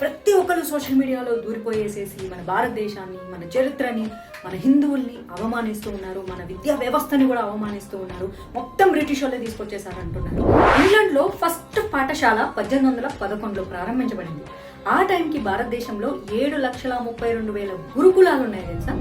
ప్రతి ఒక్కరు సోషల్ మీడియాలో దూరిపోయేసేసి మన భారతదేశాన్ని మన చరిత్రని మన హిందువుల్ని అవమానిస్తూ ఉన్నారు మన విద్యా వ్యవస్థని కూడా అవమానిస్తూ ఉన్నారు. మొత్తం బ్రిటిష్ వాళ్ళే తీసుకొచ్చేసారు అంటున్నారు ఇంగ్లాండ్లో ఫస్ట్ పాఠశాల పద్దెనిమిది వందల పదకొండులో ప్రారంభించబడింది. ఆ టైంకి భారతదేశంలో ఏడు లక్షల ముప్పై రెండు వేల గురుకులాలు ఉన్నాయి తెలుసా?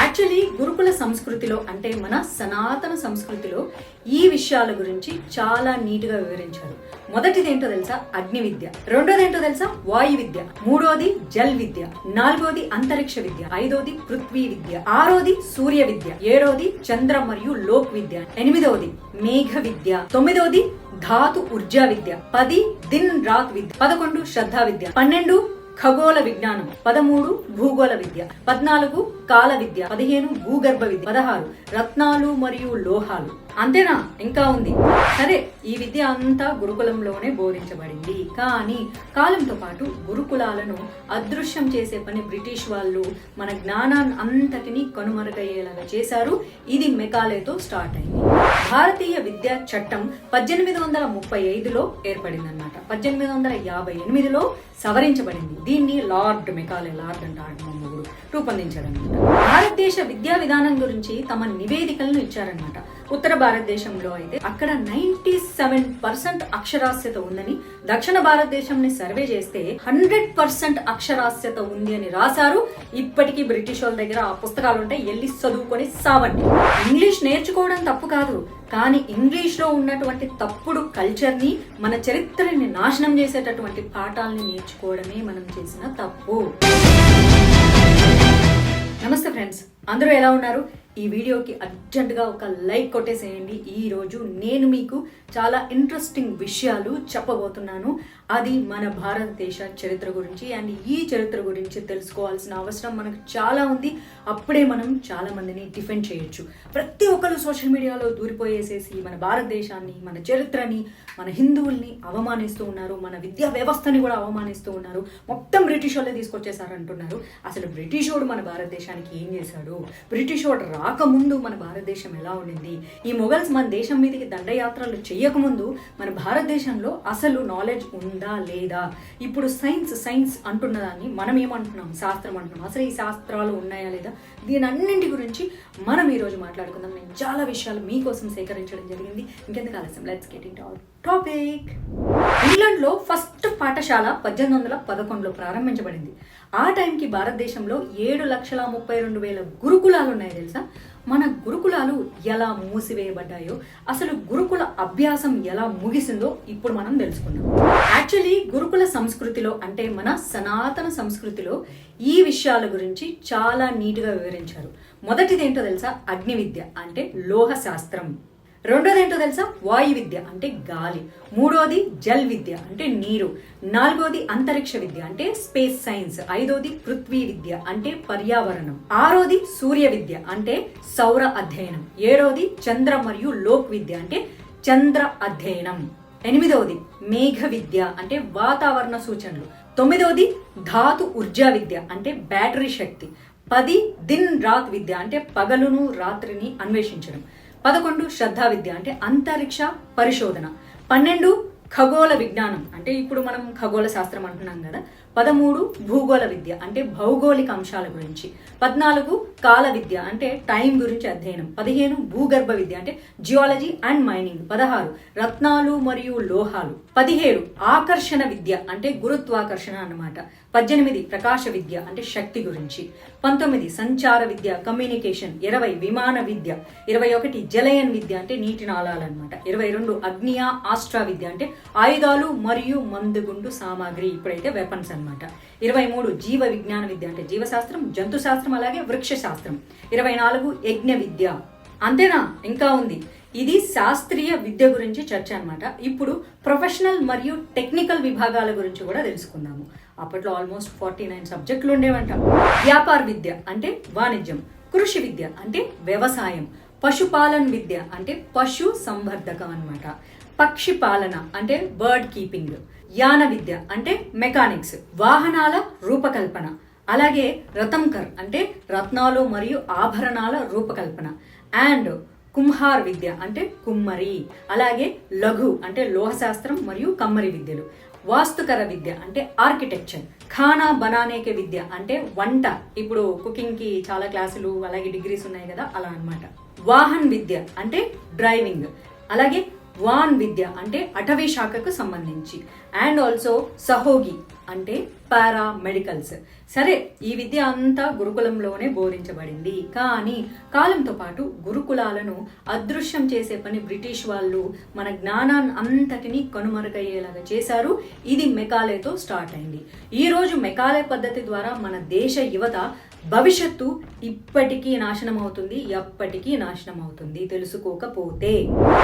యాక్చువల్లీ గురుకుల సంస్కృతిలో అంటే మన సనాతన సంస్కృతిలో ఈ విషయాల గురించి చాలా నీట్గా వివరించారు. మొదటిది ఏంటో తెలుసా? అగ్ని విద్య. రెండోది ఏంటో తెలుసా? వాయు విద్య. మూడోది జల్ విద్య. నాలుగోది అంతరిక్ష విద్య. ఐదోది పృథ్వీ విద్య. ఆరోది సూర్య విద్య. ఏడోది చంద్ర మరియు లోక్ విద్య. ఎనిమిదవది మేఘ విద్య. తొమ్మిదవది ధాతు ఉర్జా విద్య. పది దిన్ రాత్ విద్య. పదకొండు శ్రద్ధా విద్య. పన్నెండు ఖగోళ విజ్ఞానం పదమూడు భూగోళ విద్య పద్నాలుగు కాల విద్య పదిహేను భూగర్భ విద్య పదహారు రత్నాలు మరియు లోహాలు. అంతేనా? ఇంకా ఉంది. సరే ఈ విద్య అంతా గురుకులంలోనే బోధించబడింది. కానీ కాలంతో పాటు గురుకులాలను అదృశ్యం చేసే పని బ్రిటిష్ వాళ్ళు మన జ్ఞానాన్ని అంతటినీ కనుమరుగయ్యేలాగా చేశారు. ఇది మెకాలేతో స్టార్ట్ అయింది. భారతీయ విద్యా చట్టం పద్దెనిమిది వందల ముప్పై ఐదులో ఏర్పడిందన్నమాట. పద్దెనిమిది వందల యాభై ఎనిమిదిలో సవరించబడింది. దీన్ని లార్డ్ మెకాలే లార్డ్ అంటే మా మొగుడు రూపొందించాడనమాట భారతదేశ విద్యా విధానం గురించి తమ నివేదికలను ఇచ్చారనమాట ఉత్తర భారతదేశంలో అయితే అక్కడ నైన్టీ సెవెన్ పర్సెంట్ అక్షరాస్యత ఉందని దక్షిణ భారతదేశంని సర్వే చేస్తే హండ్రెడ్ పర్సెంట్ అక్షరాస్యత ఉంది అని రాశారు. ఇప్పటికీ బ్రిటిష్ వాళ్ళ దగ్గర ఆ పుస్తకాలు ఉంటాయి వెళ్ళి చదువుకొని సావండి. ఇంగ్లీష్ నేర్చుకోవడం తప్పు కాదు. కానీ ఇంగ్లీష్లో ఉన్నటువంటి తప్పుడు కల్చర్ని మన చరిత్రని నాశనం చేసేటటువంటి పాఠాలని నేర్చుకోవడమే మనం చేసిన తప్పు. నమస్తే ఫ్రెండ్స్. అందరూ ఎలా ఉన్నారు? ఈ వీడియోకి అర్జెంటుగా ఒక లైక్ కొట్టేసేయండి. ఈ రోజు నేను మీకు చాలా ఇంట్రెస్టింగ్ విషయాలు చెప్పబోతున్నాను. అది మన భారతదేశ చరిత్ర గురించి అండ్ ఈ చరిత్ర గురించి తెలుసుకోవాల్సిన అవసరం మనకు చాలా ఉంది. అప్పుడే మనం చాలా మందిని డిఫెండ్ చేయొచ్చు. ప్రతి ఒక్కరు సోషల్ మీడియాలో దూరిపోయేసేసి మన భారతదేశాన్ని మన చరిత్రని మన హిందువుల్ని అవమానిస్తూ ఉన్నారు. మన విద్యా వ్యవస్థని కూడా అవమానిస్తూ ఉన్నారు. మొత్తం బ్రిటిష్ వాళ్ళే తీసుకొచ్చేసారు అంటున్నారు అసలు బ్రిటిష్ వాడు మన భారతదేశానికి ఏం చేశాడు? బ్రిటిష్ వాడు రాకముందు మన భారతదేశం ఎలా ఉండింది? ఈ మొఘల్స్ మన దేశం మీదకి దండయాత్రలు చేయకముందు మన భారతదేశంలో అసలు నాలెడ్జ్ ఉంది లేదా? ఇప్పుడు సైన్స్ సైన్స్ అంటున్న దాన్ని మనం ఏమంటున్నాం? శాస్త్రం అంటున్నాం. అసలు ఈ శాస్త్రాలు ఉన్నాయా లేదా? దీని అన్నింటి గురించి మనం ఈరోజు మాట్లాడుకుందాం. నేను చాలా విషయాలు మీకోసం సేకరించడం జరిగింది. ఇంకెందుకు ఆలస్యం? లెట్స్ గెట్ ఇన్ టాపిక్ ఇంగ్లాండ్లో ఫస్ట్ పాఠశాల పద్దెనిమిది వందల పదకొండులో ప్రారంభించబడింది. ఆ టైంకి భారతదేశంలో ఏడు లక్షల ముప్పై రెండు వేల గురుకులాలు ఉన్నాయి తెలుసా? మన గురుకులాలు ఎలా మూసివేయబడ్డాయో అసలు గురుకుల అభ్యాసం ఎలా ముగిసిందో ఇప్పుడు మనం తెలుసుకుందాం. యాక్చువల్లీ గురుకుల సంస్కృతిలో అంటే మన సనాతన సంస్కృతిలో ఈ విషయాల గురించి చాలా నీట్గా వివరించారు. మొదటిది ఏంటో తెలుసా? అగ్ని విద్య అంటే లోహ శాస్త్రం రెండోది ఏంటో తెలుసా? వాయు విద్య అంటే గాలి. మూడోది జల్ విద్య అంటే నీరు. నాలుగోది అంతరిక్ష విద్య అంటే స్పేస్ సైన్స్. ఐదోది పృథ్వీ విద్య అంటే పర్యావరణం. ఆరోది సూర్య విద్య అంటే సౌర అధ్యయనం. ఏడోది చంద్ర మరియు లోక్ విద్య అంటే చంద్ర అధ్యయనం. ఎనిమిదవది మేఘ విద్య అంటే వాతావరణ సూచనలు. తొమ్మిదవది ధాతు ఉర్జా విద్య అంటే బ్యాటరీ శక్తి. పది దిన్ రాత్ విద్య అంటే పగలును రాత్రిని అన్వేషించడం. పదకొండు శ్రద్ధా విద్య అంటే అంతరిక్ష పరిశోధన. పన్నెండు ఖగోళ విజ్ఞానం అంటే ఇప్పుడు మనం ఖగోళ శాస్త్రం అంటున్నాం కదా. పదమూడు భూగోళ విద్య అంటే భౌగోళిక అంశాల గురించి. పద్నాలుగు కాల విద్య అంటే టైం గురించి అధ్యయనం. పదిహేను భూగర్భ విద్య అంటే జియాలజీ అండ్ మైనింగ్. పదహారు రత్నాలు మరియు లోహాలు. పదిహేడు ఆకర్షణ విద్య అంటే గురుత్వాకర్షణ అన్నమాట. పద్దెనిమిది ప్రకాశ విద్య అంటే శక్తి గురించి పంతొమ్మిది సంచార విద్య కమ్యూనికేషన్ ఇరవై విమాన విద్య ఇరవై ఒకటి జలయన్ విద్య అంటే నీటి నాళాలన్నమాట ఇరవై రెండు అగ్నియా ఆస్ట్రా విద్య అంటే ఆయుధాలు మరియు మందుగుండు సామాగ్రి ఇప్పుడైతే వెపన్స్ అన్నమాట. ఇరవై మూడు జీవ విజ్ఞాన విద్య అంటే జీవశాస్త్రం జంతు శాస్త్రం అలాగే వృక్ష శాస్త్రం ఇరవై నాలుగు యజ్ఞ విద్య. అంతేనా? ఇంకా ఉంది. ఇది శాస్త్రీయ విద్య గురించి చర్చ అన్నమాట. ఇప్పుడు ప్రొఫెషనల్ మరియు టెక్నికల్ విభాగాల గురించి కూడా తెలుసుకుందాము. అప్పట్లో ఆల్మోస్ట్ ఫార్టీ నైన్ సబ్జెక్టులు ఉండేవంట. వ్యాపార విద్య అంటే వాణిజ్యం కృషి విద్య అంటే వ్యవసాయం పశుపాలన విద్య అంటే పశు సంవర్ధకం అన్నమాట. పక్షి పాలన అంటే బర్డ్ కీపింగ్ యాన విద్య అంటే మెకానిక్స్ వాహనాల రూపకల్పన అలాగే రతంకర్ అంటే రత్నాలు మరియు ఆభరణాల రూపకల్పన అండ్ కుంహార్ విద్య అంటే కుమ్మరి అలాగే లఘు అంటే లోహశాస్త్రం మరియు కమ్మరి విద్యలు. వాస్తుకర విద్య అంటే ఆర్కిటెక్చర్. ఖానా బనానేకే విద్య అంటే వంట. ఇప్పుడు కుకింగ్కి చాలా క్లాసులు అలాగే డిగ్రీస్ ఉన్నాయి కదా అలా అనమాట వాహన్ విద్య అంటే డ్రైవింగ్. అలాగే వాన్ విద్య అంటే అటవీ శాఖకు సంబంధించి. అండ్ ఆల్సో సహోగి అంటే పారా మెడికల్స్ సరే ఈ విద్య అంతా గురుకులంలోనే బోధించబడింది. కానీ కాలంతో పాటు గురుకులాలను అదృశ్యం చేసే పని బ్రిటిష్ వాళ్ళు మన జ్ఞానాన్ని అంతటినీ కనుమరుగయ్యేలాగా చేశారు. ఇది మెకాలేతో స్టార్ట్ అయింది. ఈరోజు మెకాలే పద్ధతి ద్వారా మన దేశ యువత భవిష్యత్తు ఇప్పటికీ నాశనం అవుతుంది ఎప్పటికీ నాశనం అవుతుంది తెలుసుకోకపోతే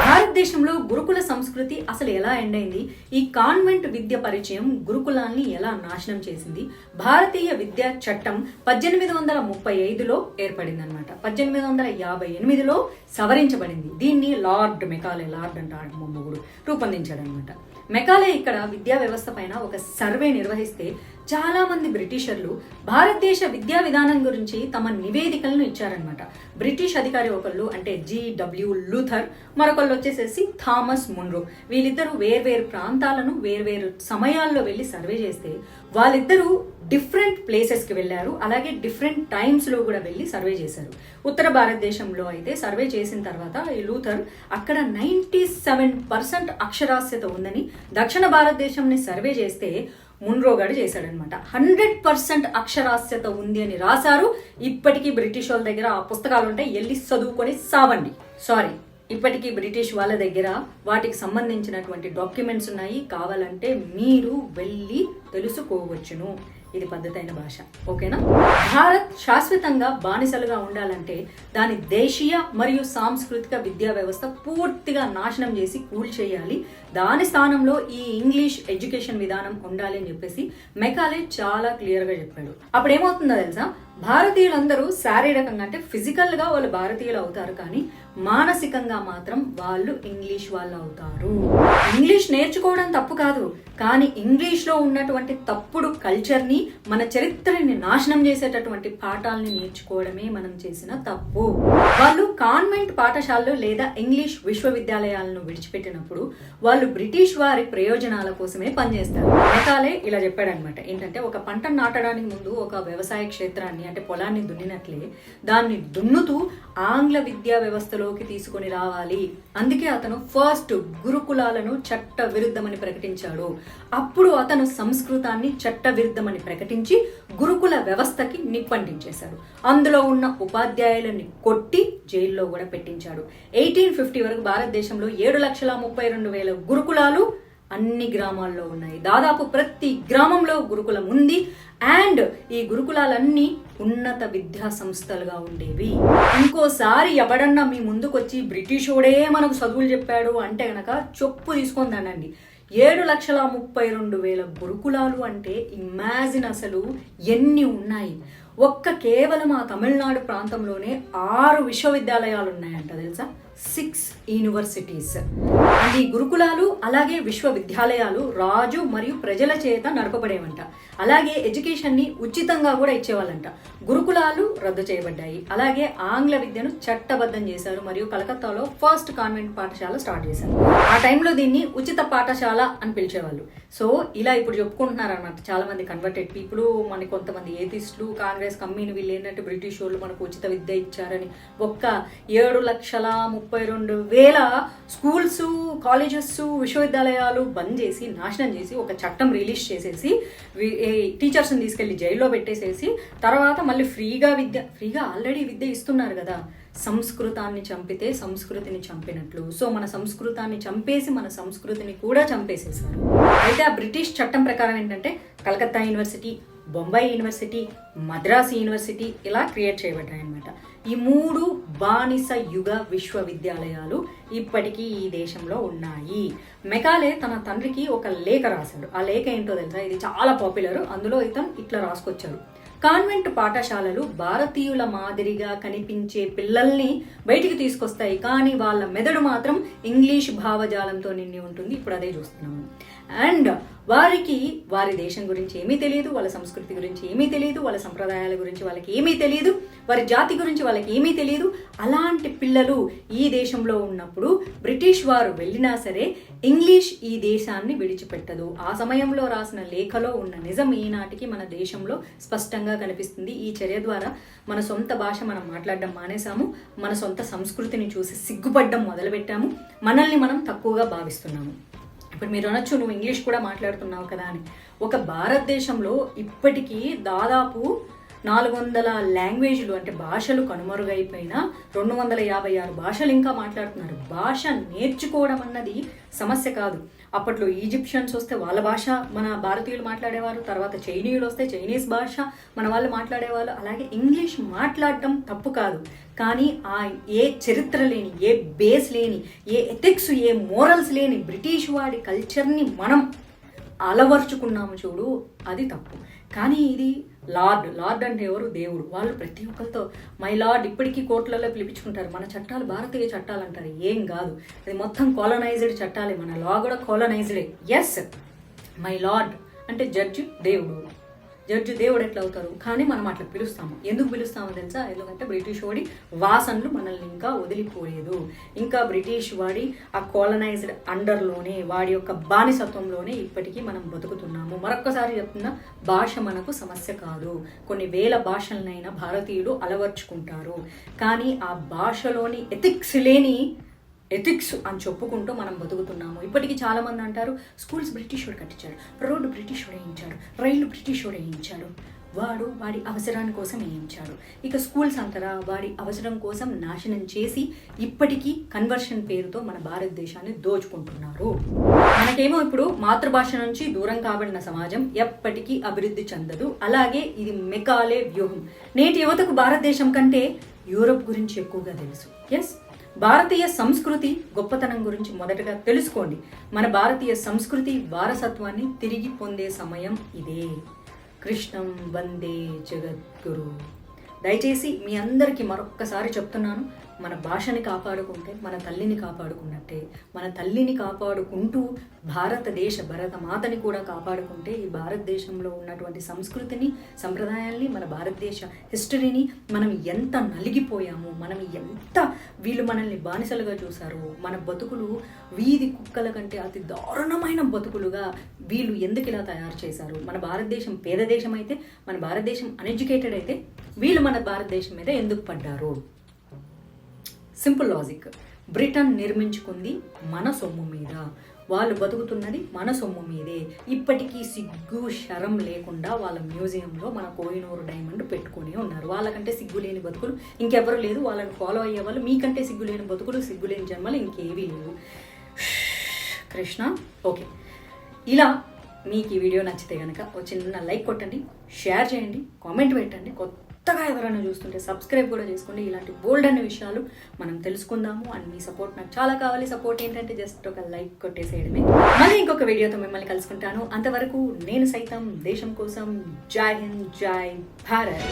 భారతదేశంలో గురుకుల సంస్కృతి అసలు ఎలా ఎండ్ అయింది? ఈ కాన్వెంట్ విద్య పరిచయం గురుకులాన్ని ఎలా నాశనం చేసింది? భారతీయ విద్యా చట్టం పద్దెనిమిది వందల ముప్పై ఐదులో ఏర్పడింది అనమాట పద్దెనిమిది వందల యాభై ఎనిమిదిలో సవరించబడింది. దీన్ని లార్డ్ మెకాలే లార్డ్ అంటాడు మొమ్మగుడు రూపొందించాడనమాట మెకాలే ఇక్కడ విద్యా వ్యవస్థ పైన ఒక సర్వే నిర్వహిస్తే చాలా మంది బ్రిటిషర్లు భారతదేశ విద్యా విధానం గురించి తమ నివేదికలను ఇచ్చారనమాట బ్రిటిష్ అధికారి ఒకళ్ళు అంటే జిడబ్ల్యూ లూథర్ మరొకళ్ళు వచ్చేసేసి థామస్ మున్రో. వీళ్ళిద్దరూ వేర్వేరు ప్రాంతాలను వేర్వేరు సమయాల్లో వెళ్ళి సర్వే చేస్తే వాళ్ళిద్దరూ డిఫరెంట్ ప్లేసెస్కి వెళ్ళారు. అలాగే డిఫరెంట్ టైమ్స్లో కూడా వెళ్ళి సర్వే చేశారు. ఉత్తర భారతదేశంలో అయితే సర్వే చేసిన తర్వాత ఈ లూథర్ అక్కడ నైంటీ సెవెన్ పర్సెంట్ అక్షరాస్యత ఉందని దక్షిణ భారతదేశంని సర్వే చేస్తే మున్రోగాడు చేశాడనమాట. హండ్రెడ్ పర్సెంట్ అక్షరాస్యత ఉంది అని రాశారు. ఇప్పటికీ బ్రిటిష్ వాళ్ళ దగ్గర ఆ పుస్తకాలు ఉంటాయి. వెళ్ళి చదువుకొని సావండి. సారీ ఇప్పటికీ బ్రిటిష్ వాళ్ళ దగ్గర వాటికి సంబంధించినటువంటి డాక్యుమెంట్స్ ఉన్నాయి. కావాలంటే మీరు వెళ్ళి తెలుసుకోవచ్చును. ఇది పద్ధతైన భాష. ఓకేనా? భారత్ శాశ్వతంగా బానిసలుగా ఉండాలంటే దాని దేశీయ మరియు సాంస్కృతిక విద్యా వ్యవస్థ పూర్తిగా నాశనం చేసి కూల్చేయాలి. దాని స్థానంలో ఈ ఇంగ్లీష్ ఎడ్యుకేషన్ విధానం ఉండాలి అని చెప్పేసి మెకాలే చాలా క్లియర్గా చెప్పాడు. అప్పుడు ఏమవుతుందో తెలుసా? భారతీయులందరూ శారీరకంగా అంటే ఫిజికల్గా వాళ్ళు భారతీయులు అవుతారు కానీ మానసికంగా మాత్రం వాళ్ళు ఇంగ్లీష్ వాళ్ళు అవుతారు. ఇంగ్లీష్ నేర్చుకోవడం తప్పు కాదు. కానీ ఇంగ్లీష్లో ఉన్నటువంటి తప్పుడు కల్చర్ని మన చరిత్రని నాశనం చేసేటటువంటి పాఠాలని నేర్చుకోవడమే మనం చేసిన తప్పు. వాళ్ళు కాన్వెంట్ పాఠశాలలు లేదా ఇంగ్లీష్ విశ్వవిద్యాలయాలను విడిచిపెట్టినప్పుడు వాళ్ళు బ్రిటిష్ వారి ప్రయోజనాల కోసమే పనిచేస్తారు. మెకాలే ఇలా చెప్పాడనమాట. ఏంటంటే ఒక పంట నాటడానికి ముందు ఒక వ్యవసాయ క్షేత్రాన్ని అంటే పొలాన్ని దున్నినట్లే దాన్ని దున్నుతూ ఆంగ్ల విద్యా వ్యవస్థలోకి తీసుకొని రావాలి. అందుకే అతను ఫస్ట్ గురుకులాలను చట్ట విరుద్ధమని ప్రకటించాడు. అప్పుడు అతను సంస్కృతాన్ని చట్ట విరుద్ధమని ప్రకటించి గురుకుల వ్యవస్థకి నిప్పంటించేశాడు. అందులో ఉన్న ఉపాధ్యాయులని కొట్టి జైల్లో కూడా పెట్టించాడు. ఎయిటీన్ ఫిఫ్టీ వరకు భారతదేశంలో ఏడు లక్షల ముప్పై రెండు వేల గురుకులాలు అన్ని గ్రామాల్లో ఉన్నాయి. దాదాపు ప్రతి గ్రామంలో గురుకులం ఉంది. అండ్ ఈ గురుకులాలన్నీ ఉన్నత విద్యా సంస్థలుగా ఉండేవి. ఇంకోసారి ఎవడన్నా మీ ముందుకొచ్చి బ్రిటిషోడే మనకు చదువులు చెప్పాడు అంటే గనక చొప్పు తీసుకొని ఏడు లక్షల ముప్పై రెండు వేల గురుకులాలు అంటే ఇమాజిన్ అసలు ఎన్ని ఉన్నాయి? ఒక్క కేవలం ఆ తమిళనాడు ప్రాంతంలోనే ఆరు విశ్వవిద్యాలయాలు ఉన్నాయంట తెలుసా? Six universities. అండ్ ఈ గురుకులాలు అలాగే విశ్వవిద్యాలయాలు రాజు మరియు ప్రజల చేత నడపబడేవంట. అలాగే ఎడ్యుకేషన్ని ఉచితంగా కూడా ఇచ్చేవాళ్ళంట. గురుకులాలు రద్దు చేయబడ్డాయి. అలాగే ఆంగ్ల విద్యను చట్టబద్ధం చేశారు మరియు కలకత్తాలో ఫస్ట్ కాన్వెంట్ పాఠశాల స్టార్ట్ చేశారు. ఆ టైంలో దీన్ని ఉచిత పాఠశాల అని పిలిచేవాళ్ళు. సో ఇలా ఇప్పుడు చెప్పుకుంటున్నారు అనమాట చాలా మంది కన్వర్టెడ్ పీపుల్ మన కొంతమంది ఏతిస్టులు కాంగ్రెస్ కమ్మీని వీళ్ళు ఏంటంటే బ్రిటిష్ వాళ్ళు మనకు ఉచిత విద్య ఇచ్చారని. ఒక్క ఏడు లక్షల ముప్పై రెండు వేల స్కూల్స్ కాలేజెస్ విశ్వవిద్యాలయాలు బంద్ చేసి నాశనం చేసి ఒక చట్టం రిలీజ్ చేసేసి టీచర్స్ని తీసుకెళ్ళి జైల్లో పెట్టేసేసి తర్వాత మళ్ళీ ఫ్రీగా విద్య ఫ్రీగా ఆల్రెడీ విద్య ఇస్తున్నారు కదా. సంస్కృతాన్ని చంపితే సంస్కృతిని చంపినట్లు. సో మన సంస్కృతాన్ని చంపేసి మన సంస్కృతిని కూడా చంపేసేసారు అయితే ఆ బ్రిటిష్ చట్టం ప్రకారం ఏంటంటే Calcutta university Bombay university Madras university ఇలా క్రియేట్ చేయబడ్డాయన్నమాట. ఈ మూడు బానిస యుగ విశ్వవిద్యాలయాలు ఇప్పటికీ ఈ దేశంలో ఉన్నాయి. మెకాలే తన తండ్రికి ఒక లేఖ రాశాడు. ఆ లేఖ ఏంటో తెలుసా? ఇది చాలా పాపులర్. అందులో ఇతను ఇట్లా రాసుకొచ్చారు. కాన్వెంట్ పాఠశాలలు భారతీయుల మాదిరిగా కనిపించే పిల్లల్ని బయటికి తీసుకొస్తాయి. కానీ వాళ్ళ మెదడు మాత్రం ఇంగ్లీష్ భావజాలంతో నిండి ఉంటుంది. ఇప్పుడు అదే చూస్తున్నాము. అండ్ వారికి వారి దేశం గురించి ఏమీ తెలియదు వాళ్ళ సంస్కృతి గురించి ఏమీ తెలియదు వాళ్ళ సంప్రదాయాల గురించి వాళ్ళకి ఏమీ తెలియదు వారి జాతి గురించి వాళ్ళకి ఏమీ తెలియదు. అలాంటి పిల్లలు ఈ దేశంలో ఉన్నప్పుడు బ్రిటిష్ వారు వెళ్ళినా సరే ఇంగ్లీష్ ఈ దేశాన్ని విడిచిపెట్టదు. ఆ సమయంలో రాసిన లేఖలో ఉన్న నిజం ఈనాటికి మన దేశంలో స్పష్టంగా కనిపిస్తుంది. ఈ చర్య ద్వారా మన సొంత భాష మనం మాట్లాడడం మానేశాము. మన సొంత సంస్కృతిని చూసి సిగ్గుపడ్డం మొదలుపెట్టాము. మనల్ని మనం తక్కువగా భావిస్తున్నాము. ఇప్పుడు మీరు అనొచ్చు నువ్వు ఇంగ్లీష్ కూడా మాట్లాడుతున్నావు కదా అని. ఒక భారతదేశంలో ఇప్పటికీ దాదాపు నాలుగు వందల లాంగ్వేజ్లు అంటే భాషలు కనుమరుగైపోయిన రెండు వందల యాభై ఆరు భాషలు ఇంకా మాట్లాడుతున్నారు. భాష నేర్చుకోవడం అన్నది సమస్య కాదు. అప్పట్లో ఈజిప్షియన్స్ వస్తే వాళ్ళ భాష మన భారతీయులు మాట్లాడేవారు తర్వాత చైనీయులు వస్తే చైనీస్ భాష మన వాళ్ళు మాట్లాడేవాళ్ళు. అలాగే ఇంగ్లీష్ మాట్లాడటం తప్పు కాదు. కానీ ఆ ఏ చరిత్ర లేని ఏ బేస్ లేని ఏ ఎథిక్స్ ఏ మోరల్స్ లేని బ్రిటిష్ వాడి కల్చర్ని మనం అలవర్చుకున్నాము చూడు అది తప్పు. కానీ ఇది లార్డ్ లార్డ్ అంటే ఎవరు? దేవుడు. వాళ్ళు ప్రతి ఒక్కరితో మై లార్డ్ ఇప్పటికీ కోర్టులలో పిలిపించుకుంటారు. మన చట్టాలు భారతీయ చట్టాలు అంటారు. ఏం కాదు. అది మొత్తం కాలనైజ్డ్ చట్టాలే. మన లా కూడా కాలనైజ్డే ఎస్ మై లార్డ్ అంటే జడ్జి దేవుడు. జడ్జి దేవుడు ఎట్లా అవుతారు కానీ మనం అట్లా పిలుస్తాము. ఎందుకు పిలుస్తామో తెలుసా? ఎందుకంటే బ్రిటిష్ వాడి వాసనలు మనల్ని ఇంకా వదిలిపోలేదు. ఇంకా బ్రిటిష్ వాడి ఆ కాలనైజ్డ్ అండర్లోనే వాడి యొక్క బానిసత్వంలోనే ఇప్పటికీ మనం బతుకుతున్నాము. మరొక్కసారి చెప్తున్నా భాష మనకు సమస్య కాదు. కొన్ని వేల భాషలనైనా భారతీయులు అలవర్చుకుంటారు. కానీ ఆ భాషలోని ఎథిక్స్ లేని ఎథిక్స్ అని చెప్పుకుంటూ మనం బతుకుతున్నాము. ఇప్పటికీ చాలా మంది అంటారు స్కూల్స్ బ్రిటిష్ వాడు కట్టించాడు రోడ్డు బ్రిటిష్ వాడు వేయించాడు రైలు బ్రిటిష్ వాడు వేయించాడు. వాడు వాడి అవసరాని కోసం వేయించాడు. ఇక స్కూల్స్ అంతరా వాడి అవసరం కోసం నాశనం చేసి ఇప్పటికీ కన్వర్షన్ పేరుతో మన భారతదేశాన్ని దోచుకుంటున్నారు. మనకేమో ఇప్పుడు మాతృభాష నుంచి దూరం కాబడిన సమాజం ఎప్పటికీ అభివృద్ధి చెందదు. అలాగే ఇది మెకాలే వ్యూహం. నేటి యువతకు భారతదేశం కంటే యూరప్ గురించి ఎక్కువగా తెలుసు. ఎస్ భారతీయ సంస్కృతి గొప్పతనం గురించి మొదటగా తెలుసుకోండి. మన భారతీయ సంస్కృతి వారసత్వాన్ని తిరిగి పొందే సమయం ఇదే. కృష్ణం వందే జగద్గురు. దయచేసి మీ అందరికీ మరొక్కసారి చెప్తున్నాను మన భాషని కాపాడుకుంటే మన తల్లిని కాపాడుకున్నట్టే మన తల్లిని కాపాడుకుంటూ భారతదేశ భరత మాతని కూడా కాపాడుకుంటే ఈ భారతదేశంలో ఉన్నటువంటి సంస్కృతిని సంప్రదాయాల్ని మన భారతదేశ హిస్టరీని మనం ఎంత నలిగిపోయాము మనం ఎంత వీళ్ళు మనల్ని బానిసలుగా చూశారు మన బతుకులు వీధి కుక్కల కంటే అతి దారుణమైన బతుకులుగా వీళ్ళు ఎందుకు ఇలా తయారు చేశారు? మన భారతదేశం పేద దేశం అయితే మన భారతదేశం అన్ఎడ్యుకేటెడ్ అయితే వీళ్ళు మన భారతదేశం మీద ఎందుకు పడ్డారు? సింపుల్ లాజిక్ బ్రిటన్ నిర్మించుకుంది మన సొమ్ము మీద. వాళ్ళు బతుకుతున్నది మన సొమ్ము మీదే. ఇప్పటికీ సిగ్గు శరం లేకుండా వాళ్ళ మ్యూజియంలో మన కోహినూరు డైమండ్ పెట్టుకొని ఉన్నారు. వాళ్ళకంటే సిగ్గు లేని బతుకులు ఇంకెవరు లేదు వాళ్ళని ఫాలో అయ్యే వాళ్ళు మీకంటే సిగ్గు లేని బతుకులు సిగ్గు లేని జన్మలు ఇంకేవీ లేవు. కృష్ణ. ఓకే. ఇలా మీకు ఈ వీడియో నచ్చితే కనుక ఒక చిన్న లైక్ కొట్టండి షేర్ చేయండి కామెంట్ పెట్టండి. కొత్త కొత్తగా ఎవరైనా చూస్తుంటే సబ్స్క్రైబ్ కూడా చేసుకోండి. ఇలాంటి బోల్డ్ అనే విషయాలు మనం తెలుసుకుందాము. అండ్ మీ సపోర్ట్ నాకు చాలా కావాలి. సపోర్ట్ ఏంటంటే జస్ట్ ఒక లైక్ కొట్టేసేయడమే. మళ్ళీ ఇంకొక వీడియోతో మిమ్మల్ని కలుసుకుంటాను. అంతవరకు నేను సైతం దేశం కోసం. జై హింద్ జై భారత్.